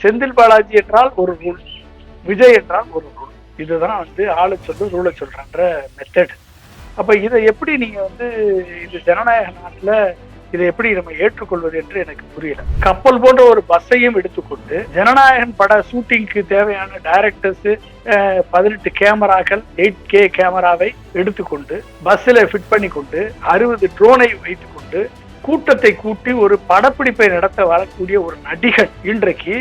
செந்தில் பாலாஜி என்றால் ஒரு ரூல் விஜய் என்றால் ஒரு ரூல் இதுதான் வந்து ஆளை சொல்லு ரூலை சொல்றன்ற மெத்தட் அப்ப இதை எப்படி நீங்க வந்து இது ஜனநாயக நாட்டில் இதை எப்படி நம்ம ஏற்றுக்கொள்வது என்று எனக்கு புரியல. கப்பல் போன்ற ஒரு பஸ்ஸையும் எடுத்துக்கொண்டு ஜனநாயகன் பட ஷூட்டிங்க்கு தேவையான டைரக்டர்ஸ் பதினெட்டு கேமராக்கள் எயிட் கே கேமராவை எடுத்துக்கொண்டு பஸ்ஸில் ஃபிட் பண்ணி கொண்டு அறுபது ட்ரோனை வைத்துக்கொண்டு கூட்டத்தை கூட்டி ஒரு படப்பிடிப்பை நடத்த வரக்கூடிய ஒரு நடிகன் இன்றைக்கு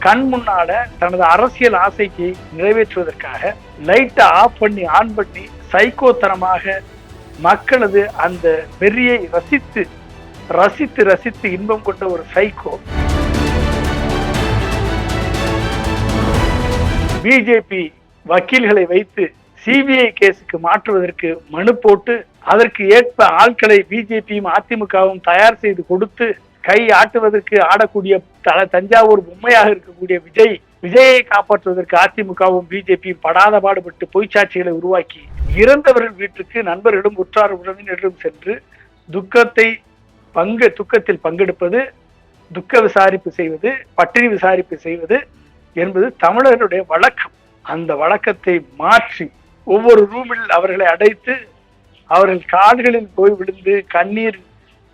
கண் முன்னால தனது அரசியல் ஆசைக்கு நிறைவேற்றுவதற்காக லைட்டை ஆஃப் பண்ணி ஆன் பண்ணி சைக்கோத்தனமாக மக்களது அந்த வெறியை ரசித்து ரசித்து ரசித்து இன்பம் கொண்ட ஒரு சைக்கோ. பிஜேபி வக்கீல்களை வைத்து சிபிஐ கேஸுக்கு மாற்றுவதற்கு மனு போட்டு அதற்கு ஏற்ப ஆட்களை பிஜேபியும் அதிமுகவும் தயார் செய்து கொடுத்து கை ஆட்டுவதற்கு ஆடக்கூடிய தல தஞ்சாவூர் பொம்மையாக இருக்கக்கூடிய விஜய் விஜயை காப்பாற்றுவதற்கு அதிமுகவும் பிஜேபியும் படாத பாடுபட்டு பொய்ச்சாட்சிகளை உருவாக்கி இறந்தவர்கள் வீட்டுக்கு நண்பர்களும் உற்றார் உறவினர்களும் சென்று துக்கத்தை பங்கு துக்கத்தில் பங்கெடுப்பது துக்க விசாரிப்பு செய்வது பட்டினி விசாரிப்பு செய்வது என்பது தமிழர்களுடைய வழக்கம். அந்த வழக்கத்தை மாற்றி ஒவ்வொரு ரூமில் அவர்களை அடைத்து அவர்கள் கால்களில் போய் விழுந்து கண்ணீர்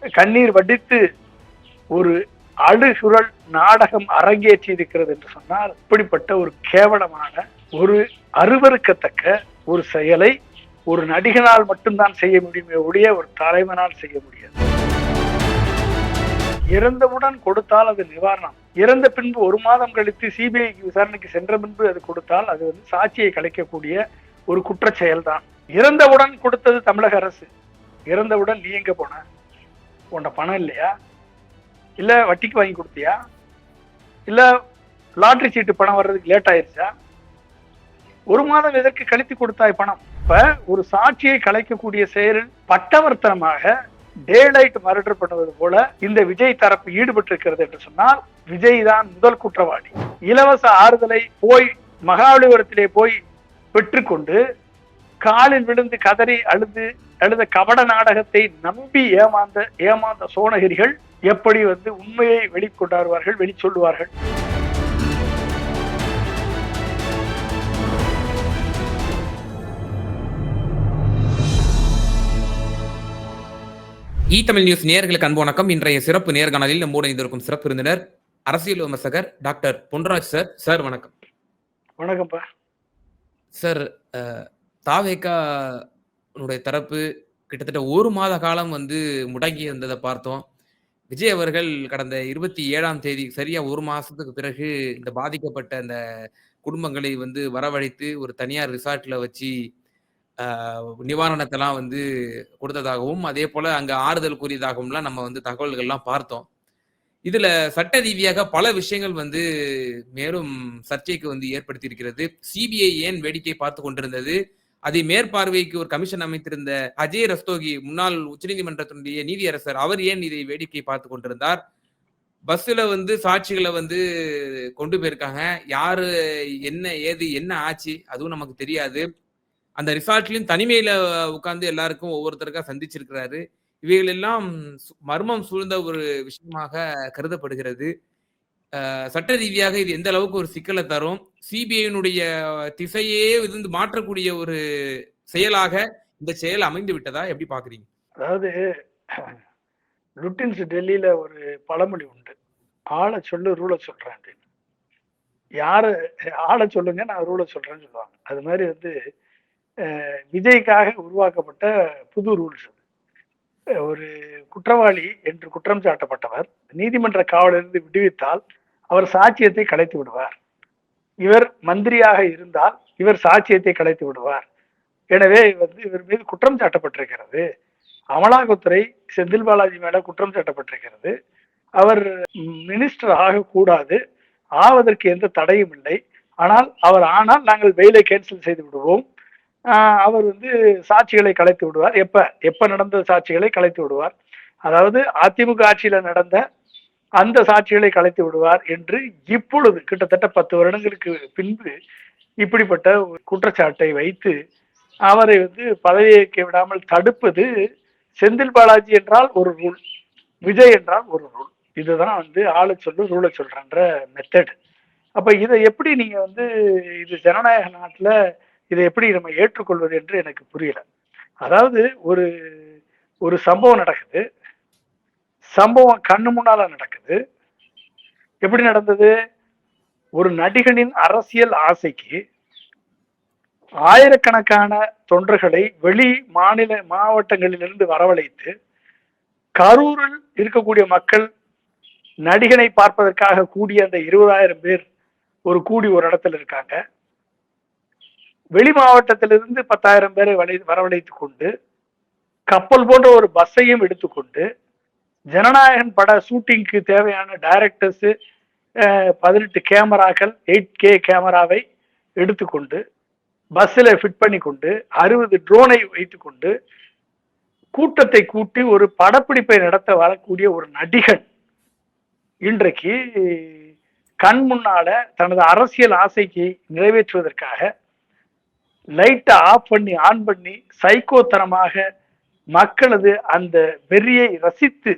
கண்ணீர் வடித்து ஒரு அழுகுரல் நாடகம் அரங்கேற்றி இருக்கிறது என்று சொன்னால் இப்படிப்பட்ட ஒரு கேவலமான ஒரு அருவருக்கத்தக்க ஒரு செயலை ஒரு நடிகனால் மட்டும்தான் செய்ய முடியுமே ஒழிய ஒரு தலைவனால் செய்ய முடியாது. இறந்தவுடன் கொடுத்தால் அது நிவாரணம். இறந்த பின்பு ஒரு மாதம் கழித்து சிபிஐக்கு விசாரணைக்கு சென்ற பின்பு அது கொடுத்தால் அது வந்து சாட்சியை கலைக்கக்கூடிய ஒரு குற்ற செயல்தான் இறந்தவுடன் கொடுத்தது தமிழக அரசு. இறந்தவுடன் நீ எங்க போன? உன்ட பணம் இல்லையா? இல்ல வட்டிக்கு வாங்கி கொடுத்தியா? இல்ல லாட்ரி சீட்டு பணம் வர்றதுக்கு லேட் ஆயிருச்சா? ஒரு மாதம் எதற்கு கழித்து கொடுத்தாய் பணம்? இப்ப ஒரு சாட்சியை கலைக்கக்கூடிய செயலில் பட்டவர்த்தனமாக டே லைட் மர்டர் பண்ணுவது போல இந்த விஜய் தரப்பு ஈடுபட்டிருக்கிறது என்று சொன்னால் விஜய் தான் முதல் குற்றவாளி. இலவச ஆறுதலை போய் மகாபலிபுரத்திலே போய் பெற்றுக்கொண்டு காலில் விழுந்து கதறி அழுது அழுத கபட நாடகத்தை நம்பி ஏமாந்த ஏமாந்த சோனகிரிகள் எப்படி வந்து உண்மையை வெளிக்கொண்டாடுவார்கள் வெளிச்சொல்லுவார்கள்? இ தமிழ் நியூஸ் நேயர்களுக்கு அன்பு வணக்கம். இன்றைய சிறப்பு நேர்காணலில் நம்மோடு இணைந்திருக்கும் சிறப்பு விருந்தினர் அரசியல் விமர்சகர் டாக்டர் பொன்ராஜ் சார். சார் வணக்கம். வணக்கம்ப்பா. சார் தாவேகா தரப்பு கிட்டத்தட்ட ஒரு மாத காலம் வந்து முடங்கி இருந்ததை பார்த்தோம். விஜய் அவர்கள் கடந்த இருபத்தி ஏழாம் தேதி சரியா ஒரு மாசத்துக்கு பிறகு இந்த பாதிக்கப்பட்ட அந்த குடும்பங்களை வந்து வரவழைத்து ஒரு தனியார் ரிசார்ட்ல வச்சு நிவாரணத்தெல்லாம் வந்து கொடுத்ததாகவும் அதே போல அங்க ஆறுதல் கூறியதாகவும்லாம் நம்ம வந்து தகவல்கள்லாம் பார்த்தோம். இதுல சட்ட ரீதியாக பல விஷயங்கள் வந்து மேலும் சர்ச்சைக்கு வந்து ஏற்படுத்தி இருக்கிறது சிபிஐ ஏன் வேடிக்கை பார்த்து கொண்டிருந்தது? அதை மேற்பார்வைக்கு ஒரு கமிஷன் அமைத்திருந்த அஜய் ரஸ்தோகி முன்னாள் உச்சநீதிமன்றத்தினுடைய நீதியரசர் அவர் ஏன் இதை வேடிக்கை பார்த்து கொண்டிருந்தார்? பஸ்ஸில் வந்து சாட்சிகளை வந்து கொண்டு போயிருக்காங்க. யாரு என்ன ஏது என்ன ஆச்சு அதுவும் நமக்கு தெரியாது. அந்த ரிசார்ட்லையும் தனிமையில உட்கார்ந்து எல்லாருக்கும் ஒவ்வொருத்தருக்கா சந்திச்சிருக்கிறாரு. இவைகள் எல்லாம் சு- மர்மம் சூழ்ந்த ஒரு விஷயமாக கருதப்படுகிறது. சட்ட ரீதியாக இது எந்த அளவுக்கு ஒரு சிக்கலை தரும்? சிபிஐனுடைய திசையே இருந்து மாற்றக்கூடிய ஒரு செயலாக இந்த செயல் அமைந்து விட்டதா? எப்படி பாக்குறீங்க அதாவது லுட்டின்ஸ் டெல்லியில ஒரு பழமொழி உண்டு. ஆளை சொல்லு ரூலை சொல்றேன் அப்படின்னு. யாரு ஆளை சொல்லுங்க நான் ரூலை சொல்றேன்னு சொல்லுவாங்க. அது மாதிரி வந்து விஜய்க்காக உருவாக்கப்பட்ட புது ரூல்ஸ் ஒரு குற்றவாளி என்று குற்றம் சாட்டப்பட்டவர் நீதிமன்ற காவலிருந்து விடுவித்தால் அவர் சாட்சியத்தை கலைத்து விடுவார். இவர் மந்திரியாக இருந்தால் இவர் சாட்சியத்தை கலைத்து விடுவார். எனவே வந்து இவர் மீது குற்றம் சாட்டப்பட்டிருக்கிறது. அமலாக்கத்துறை செந்தில் பாலாஜி மேல குற்றம் சாட்டப்பட்டிருக்கிறது. அவர் மினிஸ்டர் ஆகக்கூடாது ஆவதற்கு எந்த தடையும் இல்லை. ஆனால் அவர் ஆனால் நாங்கள் வெயிலை கேன்சல் செய்து விடுவோம். அவர் வந்து சாட்சிகளை கலைத்து விடுவார். எப்ப? எப்ப நடந்த சாட்சிகளை கலைத்து விடுவார்? அதாவது அதிமுக ஆட்சியில நடந்த அந்த சாட்சிகளை கலைத்து விடுவார் என்று இப்பொழுது கிட்டத்தட்ட பத்து வருடங்களுக்கு பின்பு இப்படிப்பட்ட ஒரு குற்றச்சாட்டை வைத்து அவரை வந்து பதவியேற்க விடாமல் தடுப்பது செந்தில் பாலாஜி என்றால் ஒரு ரூல் விஜய் என்றால் ஒரு ரூல். இதுதான் வந்து ஆளு சொல்லு ரூலை சொல்றன்ற மெத்தட் அப்ப இதை எப்படி நீங்க வந்து இது ஜனநாயக நாட்டுல இதை எப்படி நம்ம ஏற்றுக்கொள்வது என்று எனக்கு புரியல. அதாவது ஒரு ஒரு சம்பவம் நடக்குது. சம்பவம் கண்ணு முன்னால நடக்குது. எப்படி நடந்தது? ஒரு நடிகனின் அரசியல் ஆசைக்கு ஆயிரக்கணக்கான தொண்டர்களை வெளி மாநில மாவட்டங்களிலிருந்து வரவழைத்து கரூரில் இருக்கக்கூடிய மக்கள் நடிகனை பார்ப்பதற்காக கூடிய அந்த இருபதாயிரம் பேர் ஒரு கூடி ஒரு இடத்துல இருக்காங்க. வெளி மாவட்டத்திலிருந்து பத்தாயிரம் பேரை வளை வரவழைத்து கொண்டு கப்பல் போன்ற ஒரு பஸ்ஸையும் எடுத்துக்கொண்டு ஜனநாயகன் பட ஷூட்டிங்க்கு தேவையான டைரக்டர்ஸ் பதினெட்டு கேமராக்கள் எயிட் கே கேமராவை எடுத்துக்கொண்டு பஸ்ஸில் ஃபிட் பண்ணி கொண்டு அறுபது ட்ரோனை வைத்துக்கொண்டு கூட்டத்தை கூட்டி ஒரு படப்பிடிப்பை நடத்த வரக்கூடிய ஒரு நடிகன் இன்றைக்கு கண் முன்னால தனது அரசியல் ஆசைக்கு நிறைவேற்றுவதற்காக லைட்டை ஆஃப் பண்ணி ஆன் பண்ணி சைக்கோத்தனமாக மக்களது அந்த வெறியை ரசித்து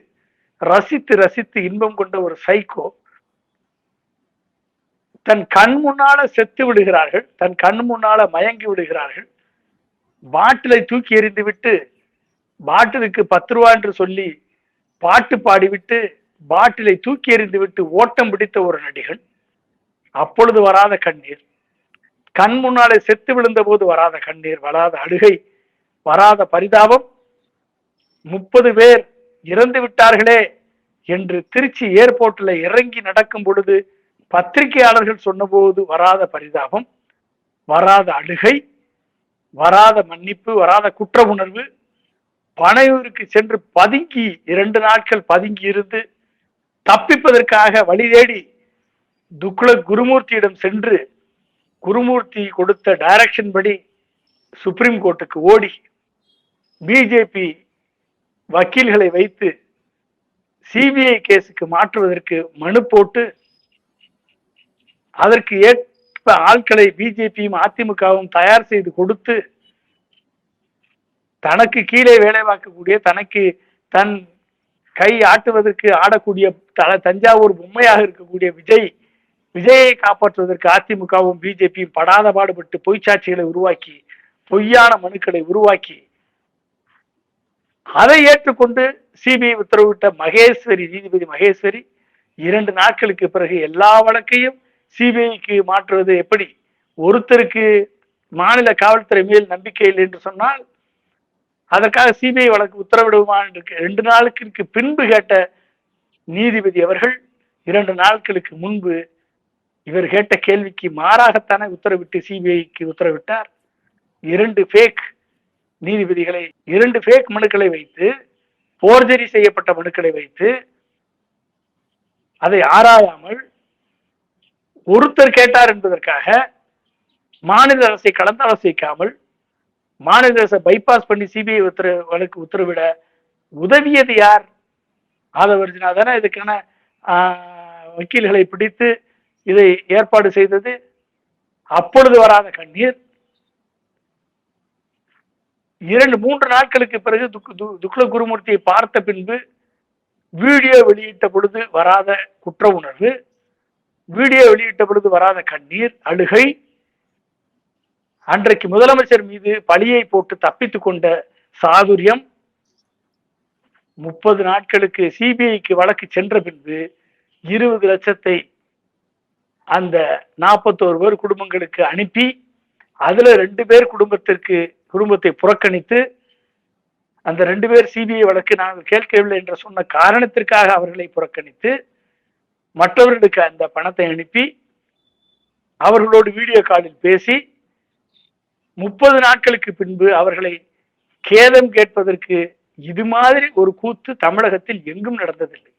ரசித்து ரசித்து இன்பம் கொண்ட ஒரு சைக்கோ தன் கண் முன்னால செத்து விடுகிறார்கள் தன் கண் முன்னால மயங்கி விடுகிறார்கள் பாட்டிலை தூக்கி எறிந்து விட்டு பாட்டிலுக்கு பத்து ரூபா என்று சொல்லி பாட்டு பாடிவிட்டு பாட்டிலை தூக்கி எறிந்து விட்டு ஓட்டம் பிடித்த ஒரு நடிகன் அப்பொழுது வராத கண்ணீர். கண் முன்னாலே செத்து விழுந்த போது வராத கண்ணீர் வராத அழுகை வராத பரிதாபம். முப்பது பேர் இறந்து விட்டார்களே என்று திருச்சி ஏர்போர்ட்ல இறங்கி நடக்கும் பொழுது பத்திரிகையாளர்கள் சொன்னபோது வராத பரிதாபம் வராத அழுகை வராத மன்னிப்பு வராத குற்ற உணர்வு பனையூருக்கு சென்று பதுங்கி இரண்டு நாட்கள் பதுங்கி இருந்து தப்பிப்பதற்காக வழி தேடி துக்ள குருமூர்த்தியிடம் சென்று குருமூர்த்தி கொடுத்த டைரக்ஷன் படி சுப்ரீம் கோர்ட்டுக்கு ஓடி. பிஜேபி வக்கீல்களை வைத்து சிபிஐ கேஸுக்கு மாற்றுவதற்கு மனு போட்டு அதற்கு ஏற்ப ஆட்களை பிஜேபியும் அதிமுகவும் தயார் செய்து கொடுத்து தனக்கு கீழே வேலை பார்க்கக்கூடிய தனக்கு தன் கை ஆட்டுவதற்கு ஆடக்கூடிய த- தஞ்சாவூர் பொம்மையாக இருக்கக்கூடிய விஜய் விஜயை காப்பாற்றுவதற்கு அதிமுகவும் பிஜேபியும் படாத பாடுபட்டு பொய்ச்சாட்சிகளை உருவாக்கி பொய்யான மனுக்களை உருவாக்கி அதை ஏற்றுக்கொண்டு சிபிஐ உத்தரவிட்ட மகேஸ்வரி நீதிபதி மகேஸ்வரி இரண்டு நாட்களுக்கு பிறகு எல்லா வழக்கையும் சிபிஐக்கு மாற்றுவது எப்படி? ஒருத்தருக்கு மாநில காவல்துறை மேல் நம்பிக்கை இல்லை என்று சொன்னால் அதற்காக சிபிஐ வழக்கு உத்தரவிடுமா என்று ரெண்டு நாளுக்கு பின்பு கேட்ட நீதிபதி அவர்கள் இரண்டு நாட்களுக்கு முன்பு இவர் கேட்ட கேள்விக்கு மாறாகத்தானே உத்தரவிட்டு சிபிஐக்கு உத்தரவிட்டார். இரண்டு ஃபேக் நீதிபதிகளை இரண்டு ஃபேக் மனுக்களை வைத்து போர்ஜரி செய்யப்பட்ட மனுக்களை வைத்து அதை ஆராயாமல் ஒருத்தர் கேட்டார் என்பதற்காக மாநில அரசை கலந்தாலோசிக்காமல் மாநில அரசை பைபாஸ் பண்ணி சிபிஐ உத்தர வழக்கு உத்தரவிட உதவியது யார்? ஆதவர்ஜினா தானே இதுக்கான ஆஹ், வக்கீல்களை பிடித்து இதை ஏற்பாடு செய்தது. அப்பொழுது வராத கண்ணீர் இரண்டு மூன்று நாட்களுக்கு பிறகு துக்- து- குருமூர்த்தியை பார்த்த பின்பு வீடியோ வெளியிட்ட பொழுது வராத குற்ற உணர்வு வீடியோ வெளியிட்ட பொழுது வராத கண்ணீர் அழுகை அன்றைக்கு முதலமைச்சர் மீது பழியை போட்டு தப்பித்துக் கொண்ட சாதுரியம் முப்பது நாட்களுக்கு சிபிஐக்கு வழக்கு சென்ற பின்பு இருபது லட்சத்தை அந்த நாற்பத்தோரு பேர் குடும்பங்களுக்கு அனுப்பி அதுல ரெண்டு பேர் குடும்பத்திற்கு குடும்பத்தை புறக்கணித்து அந்த ரெண்டு பேர் சிபிஐ வழக்கு நாங்கள் கேட்கவில்லை என்று சொன்ன காரணத்திற்காக அவர்களை புறக்கணித்து மற்றவர்களுக்கு அந்த பணத்தை அனுப்பி அவர்களோடு வீடியோ காலில் பேசி முப்பது நாட்களுக்கு பின்பு அவர்களை கேதம் கேட்பதற்கு இது மாதிரி ஒரு கூத்து தமிழகத்தில் எங்கும் நடந்ததில்லை.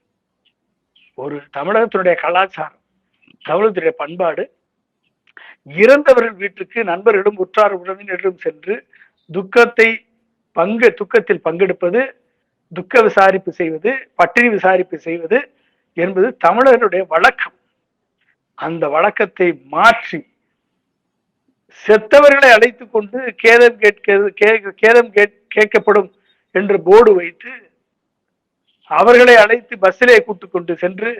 ஒரு தமிழகத்தினுடைய கலாச்சாரம் தமிழகத்தினுடைய பண்பாடு இறந்தவர்கள் வீட்டுக்கு நண்பர்களும் உற்றார் உறவினர்களும் சென்று துக்கத்தை பங்கு துக்கத்தில் பங்கெடுப்பது துக்க விசாரிப்பு செய்வது பட்டினி விசாரிப்பு செய்வது என்பது தமிழர்களுடைய வழக்கம். அந்த வழக்கத்தை மாற்றி செத்தவர்களை அழைத்து கொண்டு கேதம் கேட்க கே- கேதம் கேட்- கேட்கப்படும் என்று போர்டு வைத்து அவர்களை அழைத்து பஸ்ஸிலே கூட்டு கொண்டு சென்று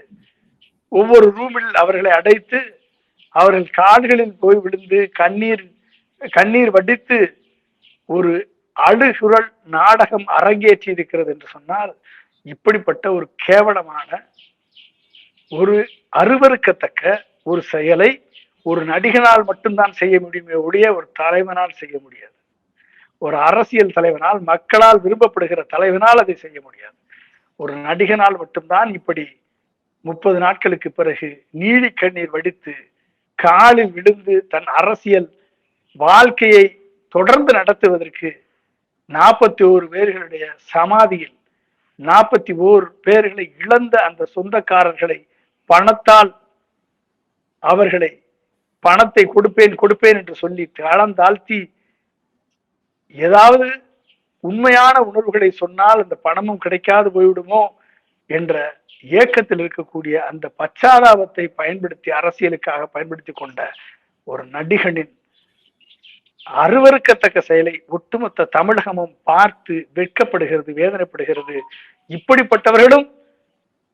ஒவ்வொரு ரூமில் அவர்களை அடைத்து அவர்கள் கால்களில் போய் விழுந்து கண்ணீர் கண்ணீர் வடித்து ஒரு அழுகுரல் நாடகம் அரங்கேற்றி இருக்கிறது என்று சொன்னால் இப்படிப்பட்ட ஒரு கேவலமான ஒரு அருவருக்கத்தக்க ஒரு செயலை ஒரு நடிகனால் மட்டும்தான் செய்ய முடியுமே ஒழிய ஒரு தலைவனால் செய்ய முடியாது. ஒரு அரசியல் தலைவனால் மக்களால் விரும்பப்படுகிற தலைவனால் அதை செய்ய முடியாது. ஒரு நடிகனால் மட்டும்தான் இப்படி முப்பது நாட்களுக்கு பிறகு நீலி கண்ணீர் வடித்து காலில் விழுந்து தன் அரசியல் வாழ்க்கையை தொடர்ந்து நடத்துவதற்கு நாற்பத்தி ஓரு பேர்களுடைய சமாதியில் நாற்பத்தி ஓரு பேர்களை இழந்த அந்த சொந்தக்காரர்களை பணத்தால் அவர்களை பணத்தை கொடுப்பேன் கொடுப்பேன் என்று சொல்லி தளம் தாழ்த்தி ஏதாவது உண்மையான உணர்வுகளை சொன்னால் அந்த பணமும் கிடைக்காது போய்விடுமோ என்ற இயக்கத்தில் இருக்கக்கூடிய அந்த பச்சாதாபத்தை பயன்படுத்தி அரசியலுக்காக பயன்படுத்தி கொண்ட ஒரு நடிகனின் அருவருக்கத்தக்க செயலை ஒட்டுமொத்த தமிழகமும் பார்த்து வெட்கப்படுகிறது வேதனைப்படுகிறது. இப்படிப்பட்டவர்களும்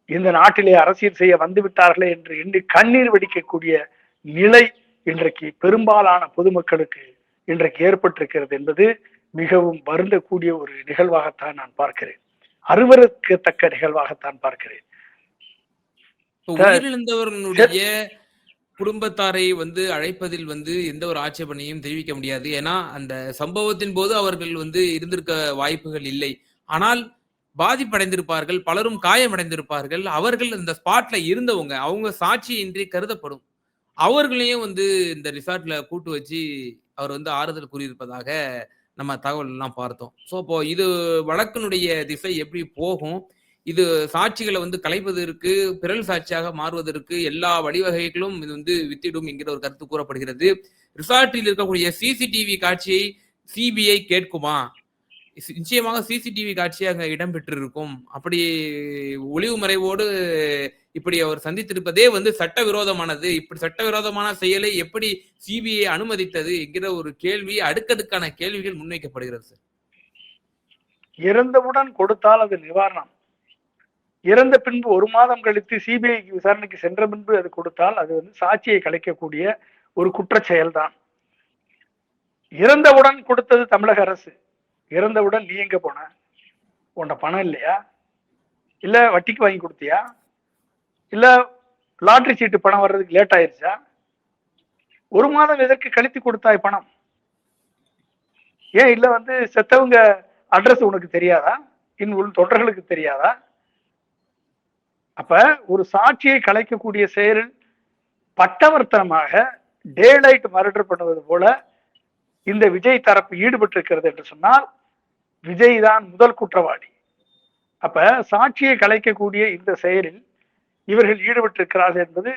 இந்த நாட்டிலே அரசியல் செய்ய வந்து விட்டார்களே என்று எண்ணி கண்ணீர் வெடிக்கக்கூடிய நிலை இன்றைக்கு பெரும்பாலான பொதுமக்களுக்கு இன்றைக்கு ஏற்பட்டிருக்கிறது என்பது மிகவும் வருந்தக்கூடிய ஒரு நிகழ்வாகத்தான் நான் பார்க்கிறேன். அருவருக்கத்தக்க நிகழ்வாகத்தான் பார்க்கிறேன். உயிரிழந்தவர்களுடைய குடும்பத்தாரை வந்து அழைப்பதில் வந்து எந்த ஒரு ஆட்சேபனையும் தெரிவிக்க முடியாது. ஏன்னா அந்த சம்பவத்தின் போது அவர்கள் வந்து இருந்திருக்க வாய்ப்புகள் இல்லை. ஆனால் பாதிப்படைந்திருப்பார்கள் பலரும் காயமடைந்திருப்பார்கள். அவர்கள் இந்த ஸ்பாட்ல இருந்தவங்க அவங்க சாட்சியின்றி கருதப்படும். அவர்களையும் வந்து இந்த ரிசார்ட்ல கூட்டு வச்சு அவர் வந்து ஆறுதல் கூறியிருப்பதாக நம்ம தகவல் எல்லாம் பார்த்தோம். ஸோ அப்போ இது வழக்கினுடைய திசை எப்படி போகும்? இது சாட்சிகளை வந்து கலைப்பதற்கு பிறல் சாட்சியாக மாறுவதற்கு எல்லா வழிவகைகளும் இது வந்து வித்திடும் என்கிற ஒரு கருத்து கூறப்படுகிறது. ரிசார்ட்டில் இருக்கக்கூடிய சிசிடிவி காட்சியை சிபிஐ கேட்குமா? நிச்சயமாக சிசிடிவி காட்சி அங்க இடம்பெற்றிருக்கும். அப்படி ஒளிவு மறைவோடு இப்படி அவர் சந்தித்திருப்பதே வந்து சட்டவிரோதமானது. இப்படி சட்டவிரோதமான செயலை எப்படி சிபிஐ அனுமதித்தது என்கிற ஒரு கேள்வி அடுக்கடுக்கான கேள்விகள் முன்வைக்கப்படுகிறது சார். இறந்தவுடன் கொடுத்தால் அது நிவாரணம். இறந்த பின்பு ஒரு மாதம் கழித்து சிபிஐ விசாரணைக்கு சென்ற பின்பு அது கொடுத்தால் அது வந்து சாட்சியை கலைக்கக்கூடிய ஒரு குற்ற செயல்தான் இறந்தவுடன் கொடுத்தது தமிழக அரசு. இறந்தவுடன் நீ எங்க போன? உன்ட பணம் இல்லையா? இல்ல வட்டிக்கு வாங்கி கொடுத்தியா? இல்ல லாட்ரி சீட்டு பணம் வர்றதுக்கு லேட் ஆயிருச்சா? ஒரு மாதம் எதற்கு கழித்து கொடுத்தாய் பணம்? ஏன் இல்ல வந்து செத்தவங்க அட்ரஸ் உனக்கு தெரியாதா? இன் உள் தொடர்களுக்கு தெரியாதா? அப்ப ஒரு சாட்சியை கலைக்கக்கூடிய செயலில் பட்டவர்த்தனமாக டேலைட் மர்டர் பண்ணுவது போல இந்த விஜய் தரப்பு ஈடுபட்டிருக்கிறது என்று சொன்னால் விஜய் தான் முதல் குற்றவாளி. அப்ப சாட்சியை கலைக்கக்கூடிய இந்த செயலில் இவர்கள் ஈடுபட்டிருக்கிறார்கள் என்பது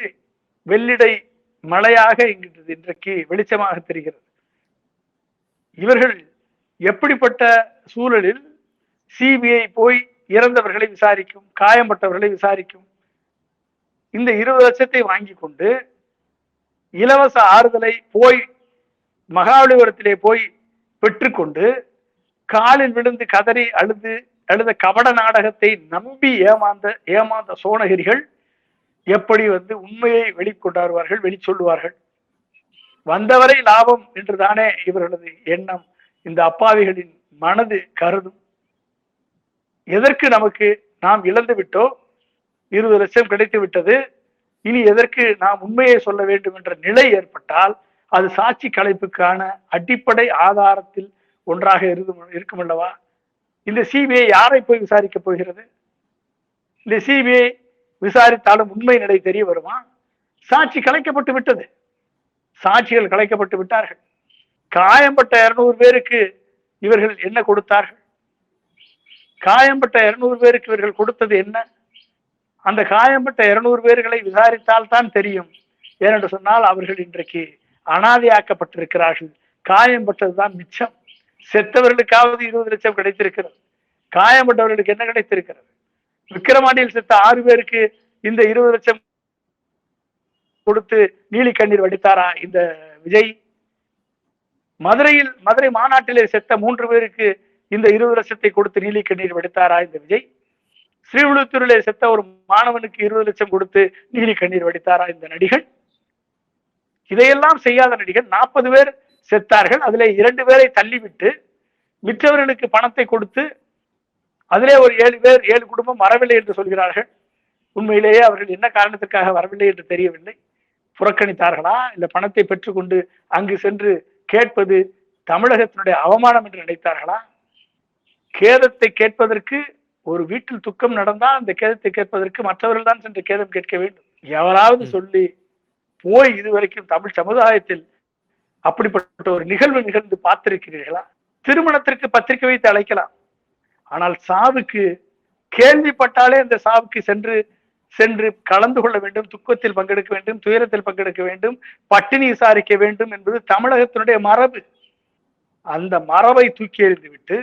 வெள்ளிடை மழையாக இங்கு இன்றைக்கு வெளிச்சமாக தெரிகிறது. இவர்கள் எப்படிப்பட்ட சூழலில் சிபிஐ போய் இறந்தவர்களை விசாரிக்கும் காயம்பட்டவர்களை விசாரிக்கும். இந்த இருபது லட்சத்தை வாங்கி கொண்டு இலவச ஆறுதலை போய் மகாபலிபுரத்திலே போய் பெற்றுக்கொண்டு காலில் விழுந்து கதறி அழுது அழுத கபட நாடகத்தை நம்பி ஏமாந்த ஏமாந்த சோனகிரிகள் எப்படி வந்து உண்மையை வெளிக்கொண்டாருவார்கள் வெளிச்சொல்லுவார்கள்? வந்தவரை லாபம் என்றுதானே இவர்களது எண்ணம்? இந்த அப்பாவிகளின் மனது கருதும். எதற்கு நமக்கு நாம் இழந்து விட்டோம்? இருபது லட்சம் கிடைத்து விட்டது. இனி எதற்கு நாம் உண்மையை சொல்ல வேண்டும் என்ற நிலை ஏற்பட்டால் அது சாட்சி கலைப்புக்கான அடிப்படை ஆதாரத்தில் ஒன்றாக இருக்கும் இருக்கும் அல்லவா? இந்த சிபிஐ யாரை போய் விசாரிக்க போகிறது? இந்த சிபிஐ விசாரித்தாலும் உண்மை நிலை தெரிய வருமா? சாட்சி கலைக்கப்பட்டு விட்டது. சாட்சிகள் கலைக்கப்பட்டு விட்டார்கள். காயம்பட்ட இருநூறு பேருக்கு இவர்கள் என்ன கொடுத்தார்கள்? காயம்பட்ட இருநூறு பேருக்கு இவர்கள் கொடுத்தது என்ன? அந்த காயம்பட்ட இருநூறு பேர்களை விசாரித்தால் தான் தெரியும். ஏனென்று சொன்னால் அவர்கள் இன்றைக்கு அனாதையாக்கப்பட்டிருக்கிறார்கள். காயம்பட்டதுதான் மிச்சம். செத்தவர்களுக்காவது இருபது லட்சம் கிடைத்திருக்கிறது. காயம்பட்டவர்களுக்கு என்ன கிடைத்திருக்கிறது? விக்கிரமாண்டியில் செத்த ஆறு பேருக்கு இந்த இருபது லட்சம் கொடுத்து நீலி கண்ணீர் வடித்தாரா இந்த விஜய்? மதுரையில் மதுரை மாநாட்டிலே செத்த மூன்று பேருக்கு இந்த இருபது லட்சத்தை கொடுத்து நீலி கண்ணீர் வடித்தாரா இந்த விஜய்? ஸ்ரீவிழுத்தூரிலே செத்த ஒரு மாணவனுக்கு இருபது லட்சம் கொடுத்து நீலி கண்ணீர் வடித்தாரா இந்த நடிகன்? இதையெல்லாம் செய்யாத நடிகர் நாற்பது பேர் செத்தார்கள். அதிலே இரண்டு பேரை தள்ளிவிட்டு மிற்றவர்களுக்கு பணத்தை கொடுத்து அதிலே ஒரு ஏழு பேர் ஏழு குடும்பம் வரவில்லை என்று சொல்கிறார்கள். உண்மையிலேயே அவர்கள் என்ன காரணத்திற்காக வரவில்லை என்று தெரியவில்லை. புறக்கணித்தார்களா? இல்ல பணத்தை பெற்றுக்கொண்டு அங்கு சென்று கேட்பது தமிழகத்தினுடைய அவமானம் என்று நினைத்தார்களா? கேதத்தை கேட்பதற்கு ஒரு வீட்டில் துக்கம் நடந்தால் அந்த கேதத்தை கேட்பதற்கு மற்றவர்கள் தான் சென்று கேதம் கேட்க வேண்டும். எவராவது. சொல்லி போய் இதுவரைக்கும் தமிழ் சமுதாயத்தில் அப்படிப்பட்ட ஒரு நிகழ்வு நிகழ்ந்து பார்த்திருக்கிறீர்களா? திருமணத்திற்கு பத்திரிகை வைத்து அழைக்கலாம். ஆனால் சாவுக்கு கேள்விப்பட்டாலே அந்த சாவுக்கு சென்று சென்று கலந்து கொள்ள வேண்டும் துக்கத்தில் பங்கெடுக்க வேண்டும் துயரத்தில் பங்கெடுக்க வேண்டும் பட்டினி விசாரிக்க வேண்டும் என்பது தமிழகத்தினுடைய மரபு. அந்த மரபை தூக்கி எறிந்துவிட்டு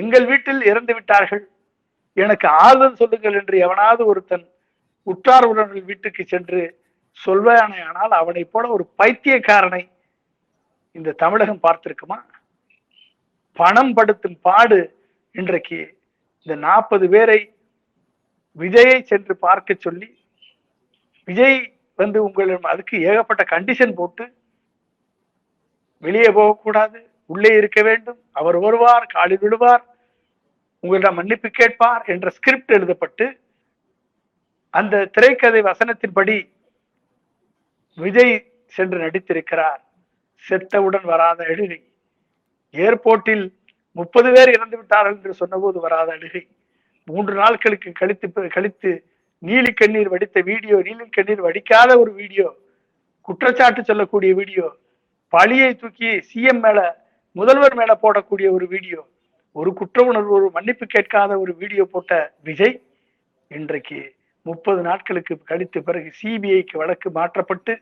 எங்கள் வீட்டில் இறந்து விட்டார்கள். எனக்கு ஆறுதல் சொல்லுங்கள் என்று எவனாவது ஒருத்தன் உற்றார் உறவினர்கள் வீட்டுக்கு சென்று சொல்வானே ஆனால் அவனைப் போல ஒரு பைத்தியக்காரனை இந்த தமிழகம் பார்த்திருக்குமா? பணம் படுத்தும் பாடு இன்றைக்கு இந்த நாற்பது பேரை விஜயை சென்று பார்க்க சொல்லி விஜய் வந்து உங்களிடம் அதுக்கு ஏகப்பட்ட கண்டிஷன் போட்டு வெளியே போகக்கூடாது. உள்ளே இருக்க வேண்டும். அவர் வருவார் காலில் விழுவார். உங்களிடம் மன்னிப்பு கேட்பார் என்ற ஸ்கிரிப்ட் எழுதப்பட்டு அந்த திரைக்கதை வசனத்தின்படி விஜய் சென்று நடித்திருக்கிறார். செத்தவுடன் வராத அழுகை. ஏர்போர்ட்டில் முப்பது பேர் இறந்து விட்டார்கள் என்று சொன்னபோது வராத அழுகை. மூன்று நாட்களுக்கு கழித்து கழித்து நீலி கண்ணீர் வடித்த வீடியோ நீலி கண்ணீர் வடிக்காத ஒரு வீடியோ குற்றச்சாட்டு சொல்லக்கூடிய வீடியோ பழியை தூக்கி சிஎம் மேல முதல்வர் மேல போடக்கூடிய ஒரு வீடியோ ஒரு குற்ற உணர்வு ஒரு மன்னிப்பு கேட்காத ஒரு வீடியோ போட்ட விஜய் இன்றைக்கு முப்பது நாட்களுக்கு கழித்த பிறகு சிபிஐக்கு வழக்கு மாற்றப்பட்டு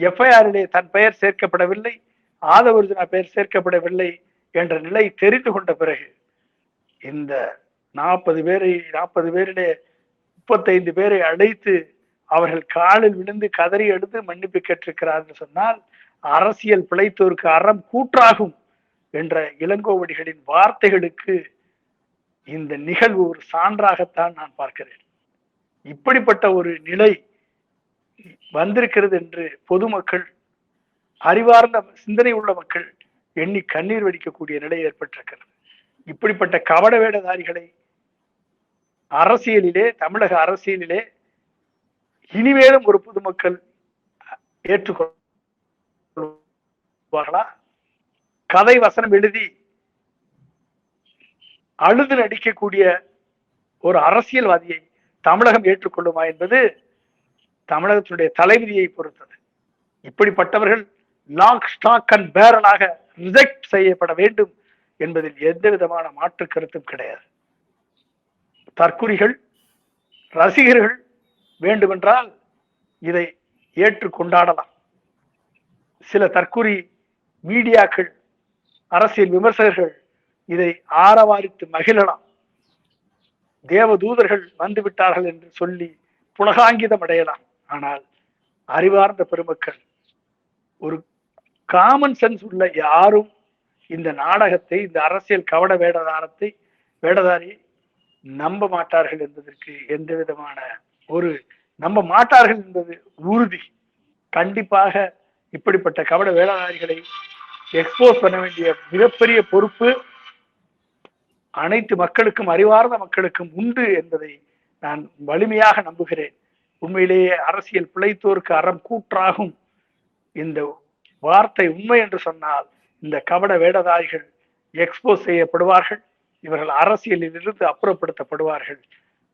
எஃப்ஐஆரிலே தன் பெயர் சேர்க்கப்படவில்லை ஆதவர்ஜுனா பெயர் சேர்க்கப்படவில்லை என்ற நிலை தெரிந்து கொண்ட பிறகு இந்த நாற்பது பேரை நாற்பது பேரிலே முப்பத்தைந்து பேரை அழைத்து அவர்கள் காலில் விழுந்து கதறி எடுத்து மன்னிப்பு கேட்டிருக்கிறார்கள் சொன்னால் அரசியல் பிழைத்தோருக்கு அறம் கூற்றாகும். என்ற இளங்கோவடிகளின் வார்த்தைகளுக்கு இந்த நிகழ்வு ஒரு சான்றாகத்தான் நான் பார்க்கிறேன். இப்படிப்பட்ட ஒரு நிலை வந்திருக்கிறது என்று பொதுமக்கள் அறிவார்ந்த சிந்தனை உள்ள மக்கள் எண்ணி கண்ணீர் வடிக்கக்கூடிய நிலை ஏற்பட்டிருக்கிறது. இப்படிப்பட்ட கவட வேடதாரிகளை அரசியலிலே தமிழக அரசியலிலே இனிமேலும் ஒரு பொதுமக்கள் ஏற்றுக்கொள்வார்களா? கதை வசனம் எழுதி அழுது நடிக்கக்கூடிய ஒரு அரசியல்வாதியை தமிழகம் ஏற்றுக்கொள்ளுமா என்பது தமிழகத்தினுடைய தலைவிதியை பொறுத்தது. இப்படிப்பட்டவர்கள் லாக் ஸ்டாக் அண்ட் பேரலாக ரிஜெக்ட் செய்யப்பட வேண்டும் என்பதில் எந்த விதமான மாற்று கருத்தும் கிடையாது. தற்குறிகள் ரசிகர்கள் வேண்டுமென்றால் இதை ஏற்று கொண்டாடலாம் சில தற்குறி மீடியாக்கள் அரசியல் விமர்சகர்கள் இதை ஆரவாரித்து மகிழலாம். தேவதூதர்கள் வந்து விட்டார்கள் என்று சொல்லி புலகாங்கிதம் அடையலாம். ஆனால் அறிவார்ந்த பெருமக்கள் ஒரு காமன் சென்ஸ் உள்ள யாரும் இந்த நாடகத்தை இந்த அரசியல் கவட வேடதாரத்தை வேடதாரியை நம்ப மாட்டார்கள் என்பதற்கு எந்த விதமான ஒரு நம்ப மாட்டார்கள் என்பது உறுதி. கண்டிப்பாக இப்படிப்பட்ட கவட வேடதாரிகளை எக்ஸ்போஸ் பண்ண வேண்டிய மிகப்பெரிய பொறுப்பு அனைத்து மக்களுக்கும் அறிவார்ந்த மக்களுக்கும் உண்டு என்பதை நான் வலிமையாக நம்புகிறேன். உண்மையிலேயே அரசியல் பிழைத்தோருக்கு அறம் கூற்றாகும். இந்த வார்த்தை உண்மை என்று சொன்னால் இந்த கபட வேடதாரிகள் எக்ஸ்போஸ் செய்யப்படுவார்கள். இவர்கள் அரசியலில் இருந்து அப்புறப்படுத்தப்படுவார்கள்.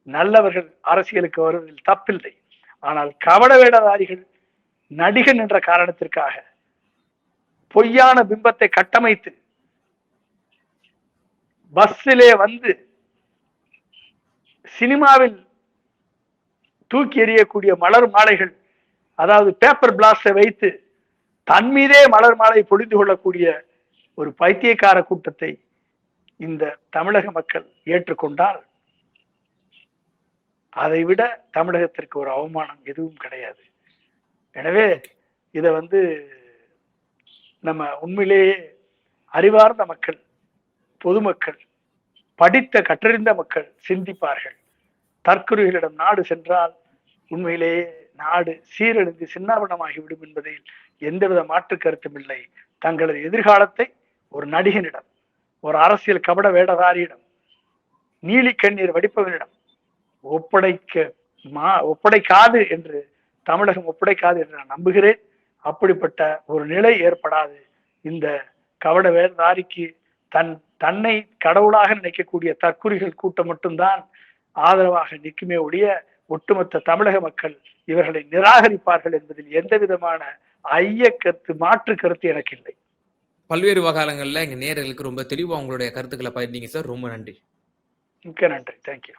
நல்லவர்கள் அரசியலுக்கு வருவதில் தப்பில்லை. ஆனால் கபட வேடதாரிகள் நடிகன் என்ற காரணத்திற்காக பொய்யான பிம்பத்தை கட்டமைத்து பஸ்ஸிலே வந்து சினிமாவில் தூக்கி எறியக்கூடிய மலர் மாலைகள் அதாவது பேப்பர் பிளாஸ்டை வைத்து தன் மீதே மலர் மாலை பொழிந்து கொள்ளக்கூடிய ஒரு பைத்தியக்கார கூட்டத்தை இந்த தமிழக மக்கள் ஏற்றுக்கொண்டால் அதை விட தமிழகத்திற்கு ஒரு அவமானம் எதுவும் கிடையாது. எனவே இதை வந்து நம்ம உண்மையிலேயே அறிவார்ந்த மக்கள் பொதுமக்கள் படித்த கற்றறிந்த மக்கள் சிந்திப்பார்கள். தற்குறிகளிடம் நாடு சென்றால் உண்மையிலேயே நாடு சீரழிந்து சின்னாபனமாகிவிடும் என்பதில் எந்தவித மாற்று கருத்தும் இல்லை. தங்களது எதிர்காலத்தை ஒரு நடிகனிடம் ஒரு அரசியல் கபட வேடதாரியிடம் நீலி கண்ணீர் வடிப்பவனிடம் ஒப்படைக்க மா ஒப்படைக்காது என்று தமிழகம் ஒப்படைக்காது என்று நான் நம்புகிறேன். அப்படிப்பட்ட ஒரு நிலை ஏற்படாது. இந்த கவட வேடதாரிக்கு தன் தன்னை கடவுளாக நினைக்கக்கூடிய தற்குறிகள் கூட்டம் மட்டும்தான் ஆதரவாக நிற்குமே ஒழிய ஒட்டுமொத்த தமிழக மக்கள் இவர்களை நிராகரிப்பார்கள் என்பதில் எந்த விதமான ஐய கருத்து மாற்று கருத்து எனக்கு இல்லை பல்வேறு வகாலங்கள்ல எங்க நேயர்களுக்கு ரொம்ப தெளிவா உங்களுடைய கருத்துக்களை பகிர்ந்தீங்க சார். ரொம்ப நன்றி. மிக்க நன்றி. தேங்க்யூ